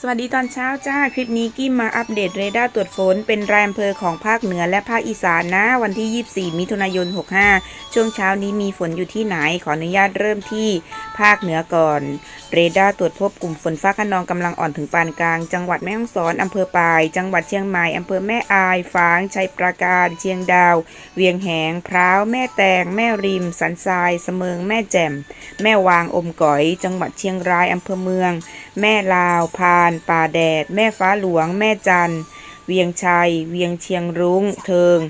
สวัสดีตอนเช้าจ้า คลิปนี้กิ้มมาอัปเดตเรดาร์ตรวจฝน เป็นรายอำเภอของภาคเหนือและภาคอีสานนะ วันที่ 24 มิถุนายน 65 ช่วงเช้านี้มีฝนอยู่ที่ไหน ขออนุญาตเริ่มที่ ภาคเหนือก่อน เรดาร์ตรวจพบกลุ่มฝนฟ้าขนองกำลังอ่อนถึงปานกลาง จังหวัดแม่ฮ่องสอนอำเภอปาย จังหวัดเชียงใหม่อำเภอแม่อายฝาง ชัยปราการ เชียงดาว เวียงแหง พร้าว แม่แตง แม่ริม สันทรายเสมิง แม่แจ่ม แม่วาง อมก๋อย จังหวัดเชียงรายอำเภอเมือง แม่ลาว พาน ป่าแดด แม่ฟ้าหลวง แม่จันเวียงชัย เวียงเชียงรุง้ง เทิง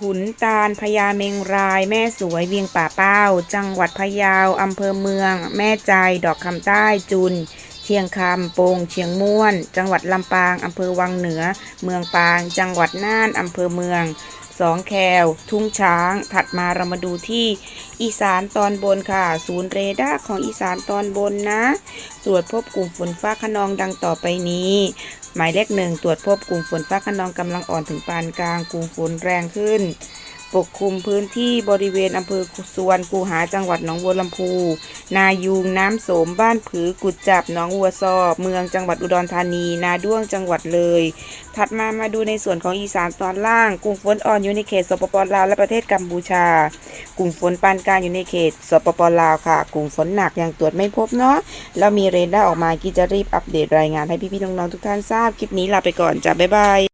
ขุนตาลพญาเมงราย แม่สวยเวียงป่าเป้า จังหวัดพะเยาอำเภอเมือง แม่ใจ ดอกคำใต้จุน เชียงคำโปงเชียงม่วน จังหวัดลำปางอำเภอวังเหนือ เมืองปาง จังหวัดน่านอำเภอเมือง สองแควทุ่งช้าง ถัดมาเรามาดูที่อีสานตอนบนค่ะ ศูนย์เรดาร์ของอีสานตอนบนนะ ตรวจพบกลุ่มฝนฟ้าขนองดังต่อไปนี้ หมายเลขหนึ่งตรวจพบกลุ่มฝนฟ้าขนองกำลังอ่อนถึงปานกลาง กลุ่มฝนแรงขึ้น ปกคลุมพื้นที่บริเวณอำเภอสุวรรณคูหาจังหวัดหนองบัวลำพู นายูงน้ำโสมบ้านผือกุดจับหนองวัวซอเมืองจังหวัดอุดรธานี นาด้วงจังหวัดเลย ถัดมามาดูในส่วนของอีสานตอนล่างกลุ่มฝนอ่อนอยู่ในเขตสปปลาวและประเทศกัมพูชา กลุ่มฝนปานกลางอยู่ในเขตสปปลาวค่ะ กลุ่มฝนหนักยังตรวจไม่พบเนาะแล้วมีเรดาร์ออกมากิจะรีบอัปเดตรายงานให้พี่ๆน้องๆทุกท่านทราบคลิปนี้ลาไปก่อนจ้ะบ๊ายบาย